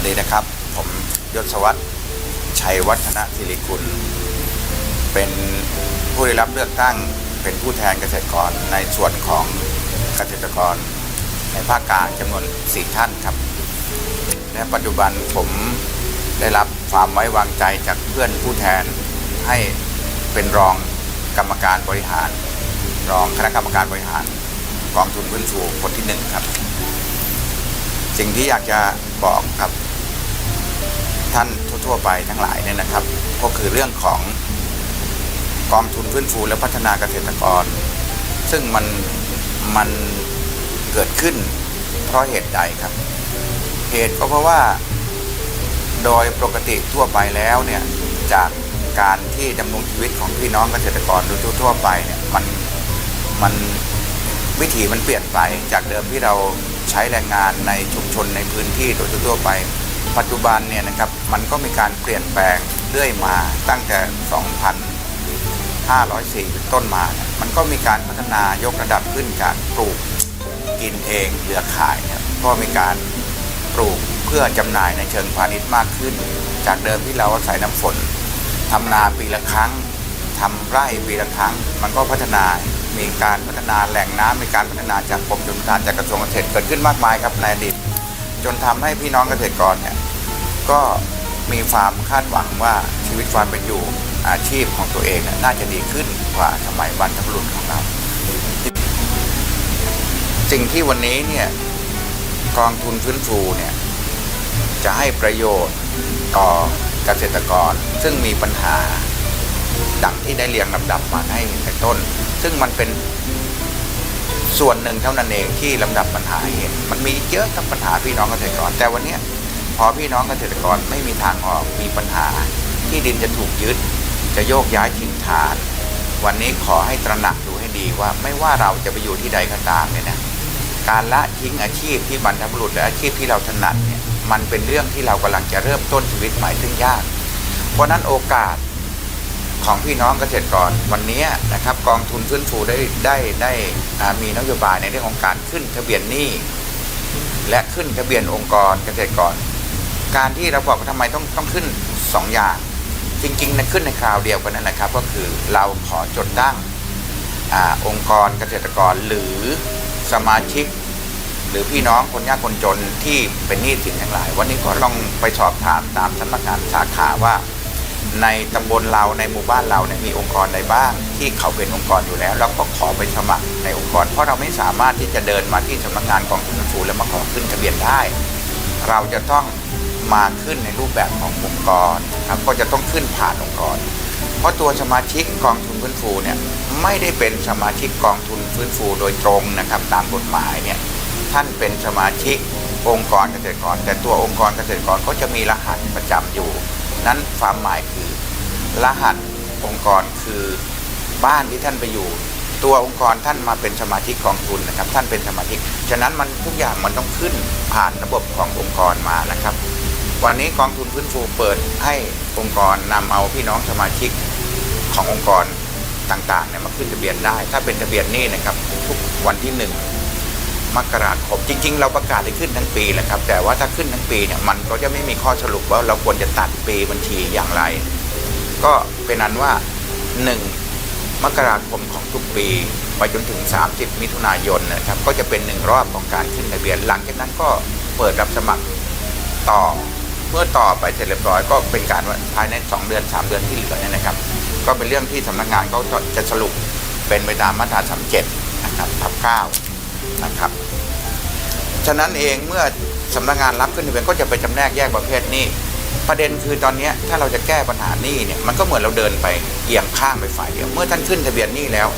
วัสดีนะครับ ผมยศวัตรชัยวัฒนศิริกุล เป็นผู้ได้รับเลือกตั้งเป็นผู้แทนเกษตรกรในส่วนของเกษตรกรในภาคกลางจำนวน 4 ท่านครับ และปัจจุบันผมได้รับความไว้วางใจจากเพื่อนผู้แทนให้เป็นรองกรรมการบริหาร รองคณะกรรมการบริหารกองทุนพื้นฟูคนที่หนึ่งครับ สิ่งที่อยากจะบอกกับ ท่านทั่วๆไปทั้งหลายเนี่ยนะครับ ก็คือเรื่องของกองทุนฟื้นฟูและพัฒนาเกษตรกร ซึ่งมันมันเกิดขึ้นเพราะเหตุใดครับ เหตุก็เพราะว่าโดยปกติทั่วไปแล้วเนี่ยจากการที่ดำรงชีวิตของพี่น้องเกษตรกรโดยทั่วๆไปเนี่ยมันมันวิถีมันเปลี่ยนไปจากเดิมที่เราใช้แรงงานในชุมชนในพื้นที่โดยทั่วไป ปัจจุบันเนี่ยนะครับมันก็มีการเปลี่ยนแปลงเรื่อยมาตั้งแต่ 2,504เป็นต้นมาเนี่ยมันก็มีการพัฒนายกระดับขึ้นจากปลูกกินเองเหลือขายเนี่ยก็มีการปลูกเพื่อจำหน่ายในเชิงพาณิชย์มากขึ้น จากเดิมที่เราอาศัยน้ำฝนทำนาปีละครั้งทำไร่ปีละครั้ง มันก็พัฒนามีการพัฒนาแหล่งน้ำมีการพัฒนาจากกรมชลประทานจากกระทรวงเกษตรเกิดขึ้นมากมายครับในอดีตจนทำให้พี่น้องเกษตรกรเนี่ย ก็มีความคาดหวังว่าชีวิตความเป็นอยู่อาชีพของตัวเองน่าจะดีขึ้นกว่าสมัยบรรพบุรุษของเรา สิ่งที่วันนี้เนี่ยกองทุนฟื้นฟูเนี่ยจะให้ประโยชน์ต่อเกษตรกร ซึ่งมีปัญหาดังที่ได้เรียงลำดับมาให้ในต้น ซึ่งมันเป็นส่วนหนึ่งเท่านั้นเองที่ลำดับปัญหาเหตุมันมีเยอะกับปัญหาพี่น้องเกษตรกร แต่วันนี้ พอพี่น้องเกษตรกรไม่มีทางออกมีปัญหา ที่ดินจะถูกยึด จะโยกย้ายถิ่นฐาน วันนี้ขอให้ตระหนักดูให้ดีว่าไม่ว่าเราจะไปอยู่ที่ใดก็ตามเนี่ยนะการละทิ้งอาชีพที่บรรพบุรุษและอาชีพที่เราถนัดเนี่ยมันเป็นเรื่องที่เรากำลังจะเริ่มต้นชีวิตใหม่ซึ่งยาก เพราะนั้นโอกาสของพี่น้องเกษตรกรวันนี้นะครับกองทุนฟื้นฟูได้ได้ได้มีนโยบายในเรื่องของการขึ้นทะเบียนหนี้และขึ้นทะเบียนองค์กรเกษตรกร การที่เราบอกว่าทำไมต้องต้องขึ้นสองอย่าง จริงๆนะขึ้นในคราวเดียวกันนั่นแหละครับ ก็คือเราขอจดตั้งอองค์กรเกษตรกรหรือสมาชิก หรือพี่น้องคนยากคนจนที่เป็นหนี้สินทั้งหลาย วันนี้ก็ลองไปสอบถามตามสำนักงานสาขาว่า ในตำบลเราในหมู่บ้านเราเนี่ยมีองค์กรใดบ้าง ที่เขาเป็นองค์กรอยู่แล้วแล้วก็ขอไปสมัครในองค์กร เพราะเราไม่สามารถที่จะเดินมาที่สำนักงานกองทุนฟื้นฟูแล้วมาขอขึ้นทะเบียนได้ เราจะต้อง มาขึ้นในรูปแบบขององค์กรครับก็จะต้องขึ้นผ่านองค์กร เพราะตัวสมาชิกกองทุนฟื้นฟูเนี่ยไม่ได้เป็นสมาชิกกองทุนฟื้นฟูโดยตรงนะครับตามกฎหมายเนี่ยท่านเป็นสมาชิกองค์กรเกษตรกร แต่ตัวองค์กรเกษตรกรก็จะมีรหัสประจำอยู่ นั้นความหมายคือ รหัสองค์กรคือบ้านที่ท่านไปอยู่ ตัวองค์กรท่านมาเป็นสมาชิกกองทุนนะครับ ท่านเป็นสมาชิก ฉะนั้นมันทุกอย่างมันต้องขึ้นผ่านระบบขององค์กรมานะครับ วันนี้กองทุนฟื้นฟูเปิดให้องค์กรนำเอาพี่น้องสมาชิกขององค์กรต่างๆเนี่ยมาขึ้นทะเบียนได้ ถ้าเป็นทะเบียนนี้นะครับทุกวันที่หนึ่งมกราคมจริง ๆ เราประกาศให้ขึ้นทั้งปีแหละครับ แต่ว่าถ้าขึ้นทั้งปีเนี่ยมันก็จะไม่มีข้อสรุปว่าเราควรจะตัดปีบัญชีอย่างไร ก็เป็นอันว่า 1 มกราคมของทุกปี ไปจนถึง 30 มิถุนายนนะครับก็จะเป็นหนึ่งรอบของการขึ้นทะเบียนหลังจากนั้นก็เปิดรับสมัครต่อ เมื่อต่อไปเสร็จเรียบร้อยก็เป็นการว่าภายใน 2 เดือน 3 เดือนที่เหลือเนี่ยนะครับ ก็เป็นเรื่องที่สำนักงานเขาจะสรุปเป็นไปตามมาตรา37นะครับทับ9นะครับฉะนั้นเองเมื่อสำนักงานรับขึ้นทะเบียนก็จะไปจำแนกแยกประเภทหนี้ประเด็นคือตอนนี้ถ้าเราจะแก้ปัญหานี้เนี่ยมันก็เหมือนเราเดินไปเอียงข้างไปฝ่ายเดียว เมื่อท่านขึ้นทะเบียนนี้แล้ว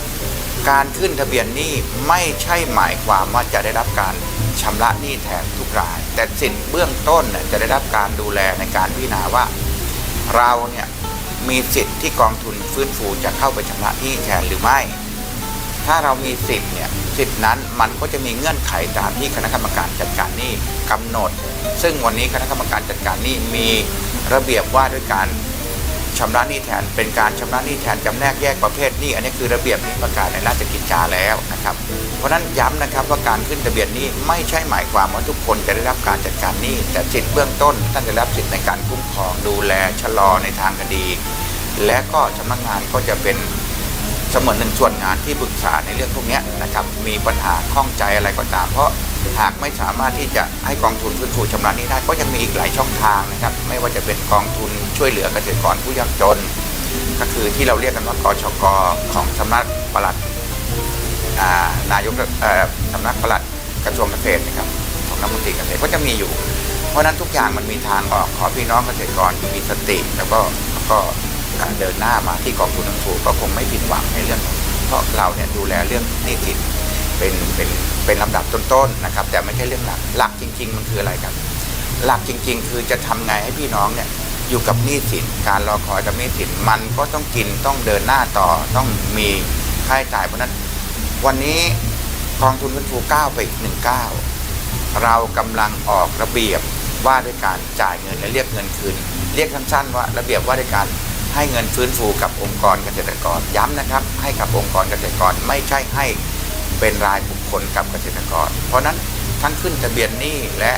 การขึ้นทะเบียนนี้ไม่ใช่หมายความว่าจะได้รับการ ชำระหนี้แทนทุกราย แต่สิ่งเบื้องต้นเนี่ยจะได้รับการดูแลในการพิจารณาว่า เราเนี่ยมีสิทธิ์ที่กองทุนฟื้นฟูจะเข้าไปชำระหนี้แทนหรือไม่ ถ้าเรามีสิทธิ์เนี่ยสิทธิ์นั้นมันก็จะมีเงื่อนไขตามที่คณะกรรมการจัดการหนี้กำหนด ซึ่งวันนี้คณะกรรมการจัดการหนี้มีระเบียบว่าด้วยการชำระหนี้แทนเป็นการชำระหนี้แทนจำแนกแยกประเภทหนี้อันนี้คือระเบียบนี้ประกาศในราชกิจจาแล้ว นะครับ เพราะฉะนั้นย้ำนะครับว่าการขึ้นทะเบียนนี้ไม่ใช่หมายความว่าทุกคนจะได้รับการจัดการหนี้แต่สิทธิเบื้องต้นท่านจะรับสิทธิในการคุ้มครองดูแลชะลอในทางคดี และก็สำนักงานก็จะเป็นเสมือนหนึ่งส่วนงานที่ปรึกษาในเรื่องพวกนี้นะครับมีปัญหาข้องใจอะไรก็ตาม เพราะหากไม่สามารถที่จะให้กองทุนฟื้นฟูชำระหนี้ได้ก็ยังมีอีกหลายช่องทางนะครับ ไม่ว่าจะเป็นกองทุนช่วยเหลือเกษตรกรผู้ยากจน ก็คือที่เราเรียกกันว่ากชกของสำนักปลัด นายกสำนักปลัดกระทรวงเกษตรนะครับของรัฐมนตรีเกษตรก็จะมีอยู่ เพราะนั้นทุกอย่างมันมีทางออกขอพี่น้องเกษตรกรมีสติ แล้วก็วก็การเดินหน้ามาที่กองทุนน้ำถูก็คงไม่ผิดหวังในเรื่อง เพราะเราเนี่ยดูแลเรื่องหนี้สินเป็นเป็นเป็นลำดับต้นๆนนะครับ แต่ไม่ใช่เรื่องหลักหลักจริง ๆ มันคืออะไรครับ หลักจริง ๆ คือจะทำไงให้พี่น้องเนี่ยอยู่กับหนี้สินการรอคอยกับหนี้สินมันก็ต้องกินต้องเดินหน้าต่อต้องมีค่าใช้จ่ายเพราะนั้น วันนี้กองทุนฟื้นฟูก้าวไปอีกหนึ่งก้าวเรากำลังออกระเบียบว่าด้วยการจ่ายเงินและเรียกเงินคืน เรียกสั้นๆว่าระเบียบว่าด้วยการให้เงินฟื้นฟูกับองค์กรเกษตรกรย้ำนะครับ ให้กับองค์กรเกษตรกรไม่ใช่ให้เป็นรายบุคคลกับเกษตรกร เพราะนั้นทั้งขึ้นทะเบียนหนี้และ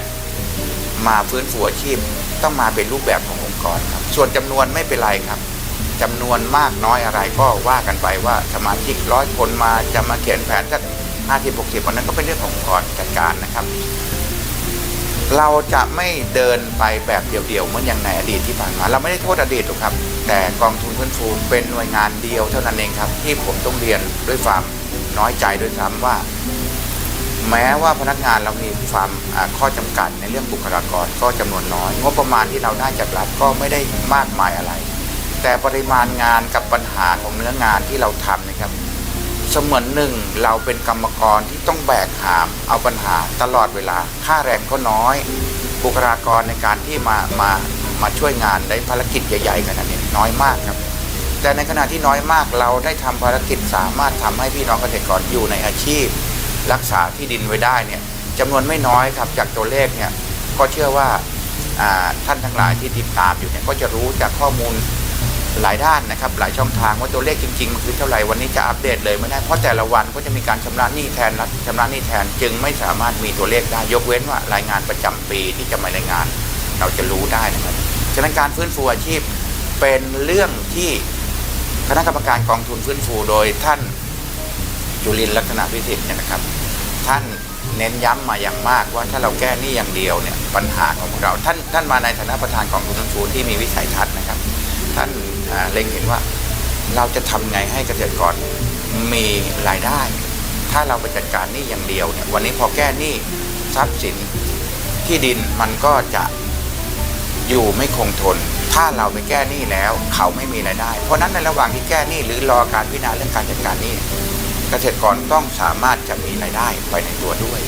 มาฟื้นฟูอาชีพต้องมาเป็นรูปแบบขององค์กรครับ ส่วนจำนวนไม่เป็นไรครับ จำนวนมากน้อยอะไรก็ว่ากันไปว่าสมาชิกร้อยคนมาจะมาเขียนแผนสักห้าสิบหกสิบวันนั้นก็เป็นเรื่องขององค์กรจัดการนะครับ เราจะไม่เดินไปแบบเดี่ยวๆเหมือนอย่างในอดีตที่ผ่านมา เราไม่ได้โทษอดีตหรอกครับ แต่กองทุนฟื้นฟูเป็นหน่วยงานเดียวเท่านั้นเองครับ ที่ผมต้องเรียนด้วยความน้อยใจด้วยซ้ำว่าแม้ว่าพนักงานเรามีความข้อจำกัดในเรื่องบุคลากรก็จำนวนน้อยงบประมาณที่เราได้จากรัฐก็ไม่ได้มากมายอะไร แต่ปริมาณงานกับปัญหาของเนื้องานที่เราทำนะครับ เสมือนหนึ่งเราเป็นกรรมกรที่ต้องแบกหาม เอาปัญหาตลอดเวลา ค่าแรงก็น้อย บุคลากรในการที่มามามาช่วยงานได้ภารกิจใหญ่ๆขนาดนี้น้อยมากครับ แต่ในขณะที่น้อยมากเราได้ทำภารกิจสามารถทำให้พี่น้องเกษตรกรอยู่ในอาชีพ รักษาที่ดินไว้ได้เนี่ยจำนวนไม่น้อยครับจากตัวเลขเนี่ยก็เชื่อว่าท่านทั้งหลายที่ติดตามอยู่เนี่ยก็จะรู้จากข้อมูล หลายด้านนะครับหลายช่องทางว่าตัวเลขจริงๆมันคือเท่าไหร่วันนี้จะอัปเดตเลยไม่ได้เพราะแต่ละวันก็จะมีการชำระหนี้แทนรัฐชำระหนี้แทนจึงไม่สามารถมีตัวเลขได้ยกเว้นว่ารายงานประจำปีที่จะมารายงาน เราจะรู้ได้นะครับฉะนั้นการฟื้นฟูอาชีพเป็นเรื่องที่คณะกรรมการกองทุนฟื้นฟูโดยท่านจุลินลักษณะพิสิทธิ์เนี่ยนะครับ ท่านเน้นย้ำมาอย่างมากว่าถ้าเราแก้หนี้อย่างเดียวเนี่ยปัญหาของพวกเราท่านท่านมาในฐานะประธานกองทุนฟื้นฟูที่มีวิสัยทัศน์นะครับ ท่าน เล็งเห็นว่า เราจะทำไงให้เกษตรกรมีรายได้ ถ้าเราไปจัดการหนี้อย่างเดียวเนี่ยวันนี้พอแก้หนี้ทรัพย์สินที่ดินมันก็จะอยู่ไม่คงทน ถ้าเราไปแก้หนี้แล้ว เขาไม่มีรายได้ เพราะฉะนั้นในระหว่างที่แก้หนี้หรือรอการพิจารณาเรื่องการจัดการหนี้เกษตรกรต้องสามารถจะมีรายได้ไปในตัวด้วย